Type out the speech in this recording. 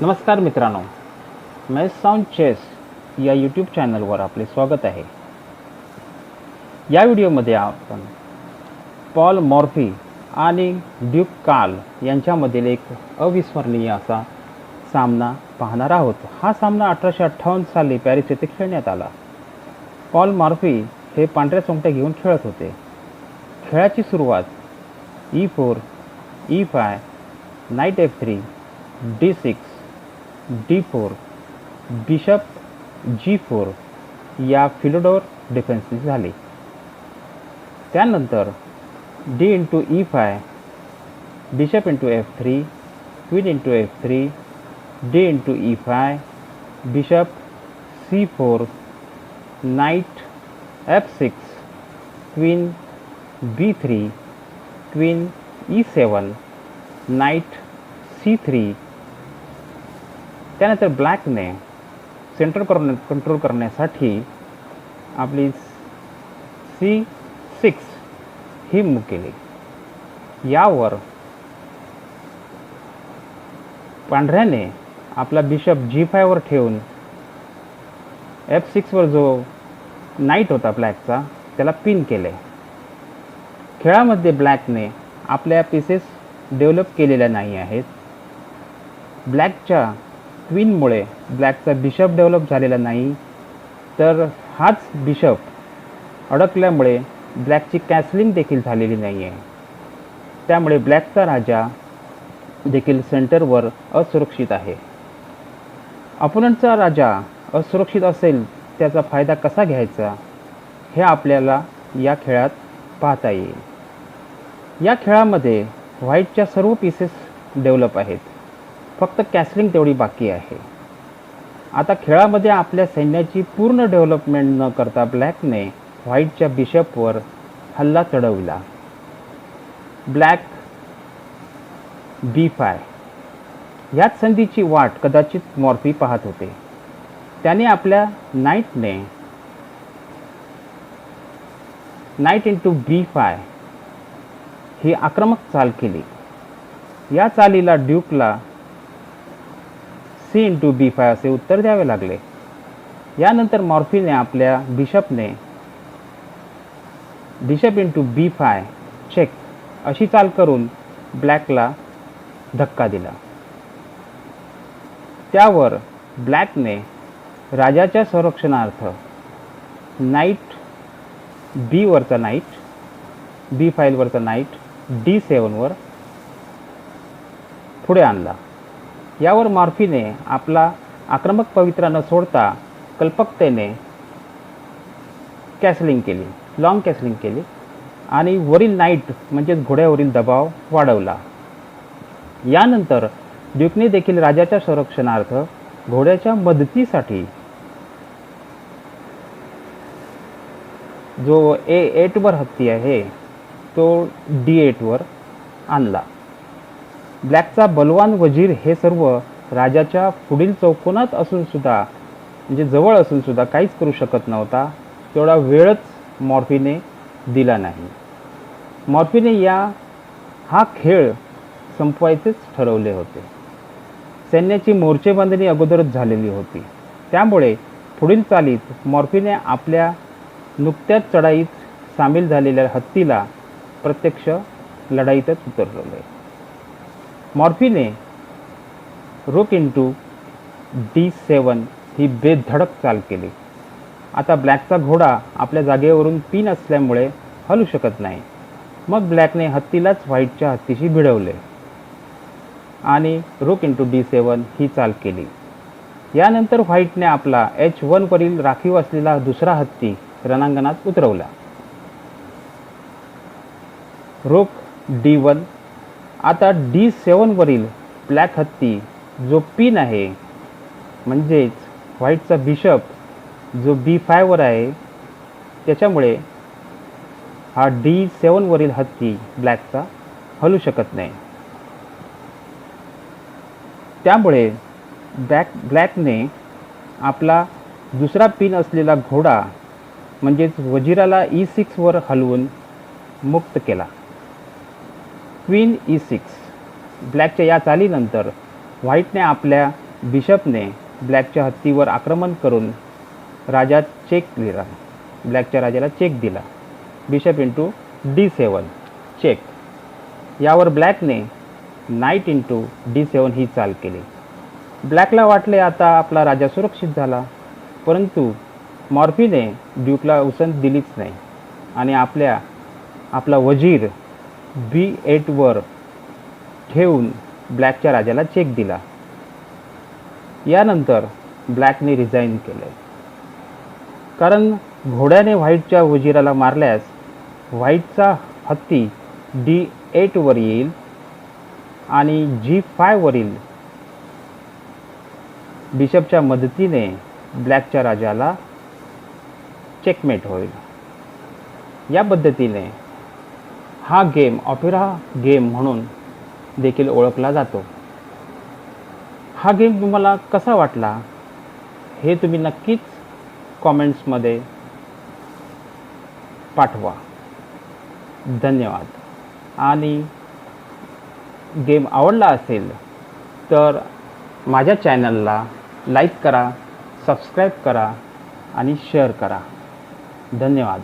नमस्कार मित्रांनो मैं साऊंड चेस या यूट्यूब चॅनलवर आपले स्वागत आहे. या व्हिडिओमध्ये आपण पॉल मॉर्फी आणि ड्यूक काल यांच्यामधील एक अविस्मरणीय असा सामना पाहणार आहोत. हा सामना अठराशे अठ्ठावन्न साली पॅरिस येथे खेळण्यात आला. पॉल मॉर्फी हे पांढऱ्या सोंगट्या घेऊन खेळत होते. खेळाची सुरुवात E four E five knight F three D six D four bishop G four या फिलोडोर डिफेन्सनी झाली. त्यानंतर into E five bishop into F three queen into F three D into E five bishop C four knight F six queen B three queen E seven knight C three त्यानंतर ब्लॅकने centre करण्या control करण्यासाठी आपली C six ही move केली. यावर पांढऱ्याने आपला bishop जी फायवर ठेवून F सिक्सवर जो नाईट होता ब्लॅकचा त्याला पिन केले. खेळामध्ये ब्लॅकने आपल्या पीसेस डेव्हलप केलेल्या नाही आहेत. ब्लॅकच्या क्वीनमुळे ब्लॅकचा बिशप डेव्हलप झालेला नाही तर हाच बिशप अडकल्यामुळे ब्लॅकची कॅसलिंग देखील झालेली नाही आहे त्यामुळे ब्लॅकचा राजा देखील सेंटरवर असुरक्षित आहे. अपोनंटचा राजा असुरक्षित असेल त्याचा फायदा कसा घ्यायचा हे आपल्याला या खेळात पाहता येईल. या खेळामध्ये व्हाईटच्या सर्व पीसेस डेव्हलप आहेत. फक्त कॅसलिंग तेवढी बाकी आहे. आता खेळामध्ये आपल्या सैन्याची पूर्ण डेव्हलपमेंट न करता ब्लॅकने व्हाईटच्या बिशपवर हल्ला चढविला. ब्लॅक बी फाय. ह्याच संधीची वाट कदाचित मॉर्फी पाहत होते. त्याने आपल्या नाईटने नाईट इंटू बी फाय ही आक्रमक चाल केली. या चालीला ड्यूकला सी इंटू बी फाय असे उत्तर द्यावे लागले. यानंतर मॉर्फीने आपल्या बिशपने bishop into B five check अशी चाल करून ब्लॅकला धक्का दिला. त्यावर ब्लॅकने राजाच्या संरक्षणार्थ नाईट बीवरचा नाईट बी फाईलवरचा नाईट डी सेवनवर पुढे आणला. यावर मॉर्फीने आपला आक्रमक पवित्रा न सोडता कल्पकतेने कॅसलिंग केली लॉंग कॅसलिंग केली आणि वरील नाईट म्हणजेच घोड्यावरील दबाव वाढवला. यानंतर ड्युकने देखील राजाच्या संरक्षणार्थ घोड्याच्या मदतीसाठी जो ए एटवर हत्ती आहे तो डी एटवर आणला. ब्लॅकचा बलवान वजीर हे सर्व राजाच्या पुढील चौकोनात असून सुद्धा म्हणजे जवळ असून सुद्धा काहीच करू शकत नव्हता. तेवढा वेळच मॉर्फीने दिला नाही. मॉर्फीने या हा खेळ संपवायचेच ठरवले होते. सैन्याची मोर्चेबांधणी अगोदरच झालेली होती. त्यामुळे पुढील चालीत मॉर्फीने आपल्या नुकत्याच चढाईत सामील झालेल्या हत्तीला प्रत्यक्ष लढाईतच उतरवले. मॉर्फीने रोक इंटू डी सेवन ही बेधडक चाल केली. आता ब्लॅकचा घोडा आपल्या जागेवरून पिन असल्यामुळे हलू शकत नाही. मग ब्लॅकने हत्तीलाच व्हाईटच्या हत्तीशी भिडवले. आणि रोक इंटू डी सेवन ही चाल केली. यानंतर व्हाईटने आपला एच वनवरील राखीव असलेला दुसरा हत्ती रणांगणात उतरवला. रोक डी वन आता डी सेवनवरील ब्लॅक हत्ती जो पिन आहे म्हणजेच व्हाईटचा बिशप जो बी फायवर आहे त्याच्यामुळे हा डी सेवनवरील हत्ती ब्लॅकचा हलू शकत नाही. त्यामुळे ब्लॅक ब्लॅकने आपला दुसरा पिन असलेला घोडा म्हणजेच वजिराला ई e सिक्सवर हलवून मुक्त केला. Queen E six. ब्लॅकच्या या चालीनंतर व्हाईटने आपल्या बिशपने ब्लॅकच्या हत्तीवर आक्रमण करून राजा चेक दिला. ब्लॅकच्या राजाला चेक दिला. Bishop into D seven. Check. यावर ब्लॅकने नाईट इंटू डी सेवन ही चाल केली. ब्लॅकला वाटले आता आपला राजा सुरक्षित झाला परंतु मॉर्फीने ड्यूकला उसंत दिलीच नाही. आणि आपल्या आपला वजीर बी एटवर ठेवून ब्लॅकच्या राजाला चेक दिला. यानंतर ब्लॅकने रिझाईन केले. कारण घोड्याने व्हाईटच्या वजिराला मारल्यास व्हाईटचा हत्ती डी एटवर येईल आणि जी फायवरील बिशपच्या मदतीने ब्लॅकच्या राजाला चेकमेट होईल. या पद्धतीने हा गेम ऑपेरा गेम म्हणून देखील ओळखला जातो. हा गेम तुम्हाला कसा वाटला हे तुम्ही नक्कीच कॉमेंट्समध्ये पाठवा. धन्यवाद. आणि गेम आवडला असेल तर माझ्या चॅनलला लाईक करा सबस्क्राईब करा आणि शेअर करा. धन्यवाद.